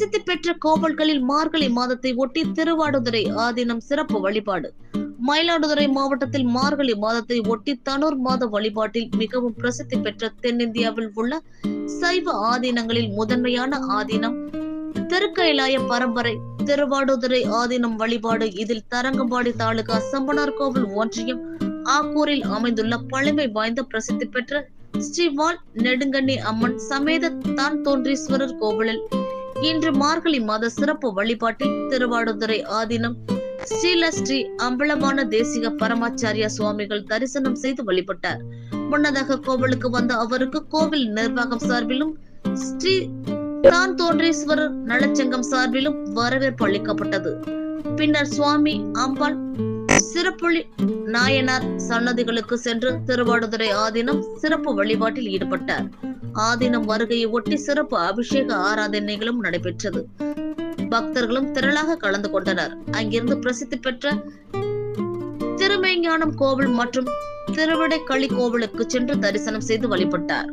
பிரசித்தி பெற்ற கோவில்களில் மார்கழி மாதத்தை ஒட்டி திருவாடுதுறை ஆதீனம் சிறப்பு வழிபாடு. மயிலாடுதுறை மாவட்டத்தில் மார்கழி மாதத்தை ஒட்டி தனூர் மாத வழிபாட்டில் மிகவும் பிரசித்தி பெற்ற தென்னிந்தியாவில் உள்ள சைவ ஆதீனங்களில் முதன்மையான ஆதீனம் திருக்கயிலாய பரம்பரை திருவாடுதுறை ஆதீனம் வழிபாடு. இதில் தரங்கம்பாடி தாலுகா செம்பனார் கோவில் ஒன்றியம் ஆக்கூரில் அமைந்துள்ள பழமை வாய்ந்த பிரசித்தி பெற்ற ஸ்ரீவால் நெடுங்கண்ணி அம்மன் சமேத தான் தோன்றீஸ்வரர் கோவிலில் இன்று மார்கழி மாத சிறப்பு வழிபாட்டில் திருவாடுதுறை ஆதீனம். ஸ்ரீல ஸ்ரீ அம்பலமான தேசிக பரமாச்சாரிய சுவாமிகள் தரிசனம் செய்து வழிபட்டார். முன்னதாக கோவிலுக்கு வந்த அவருக்கு கோவில் நிர்வாகம் சார்பிலும் ஸ்ரீ தான் தோன்றீஸ்வரர் நலச்சங்கம் சார்பிலும் வரவேற்பு அளிக்கப்பட்டது. பின்னர் சுவாமி அம்பாள் சிறப்புளி நாயனார் சன்னதிகளுக்கு சென்று திருவாடுதுறை ஆதீனம் சிறப்பு வழிபாட்டில் ஈடுபட்டார். ஆதீனம் வருகையை ஒட்டி சிறப்பு அபிஷேக ஆராதனைகளும் நடைபெற்றது. பக்தர்களும் திரளாக கலந்து கொண்டனர். அங்கிருந்து பிரசித்தி பெற்ற திருமெய்ஞானம் கோவில் மற்றும் திருவிடைக்களி கோவிலுக்கு சென்று தரிசனம் செய்து வழிபட்டார்.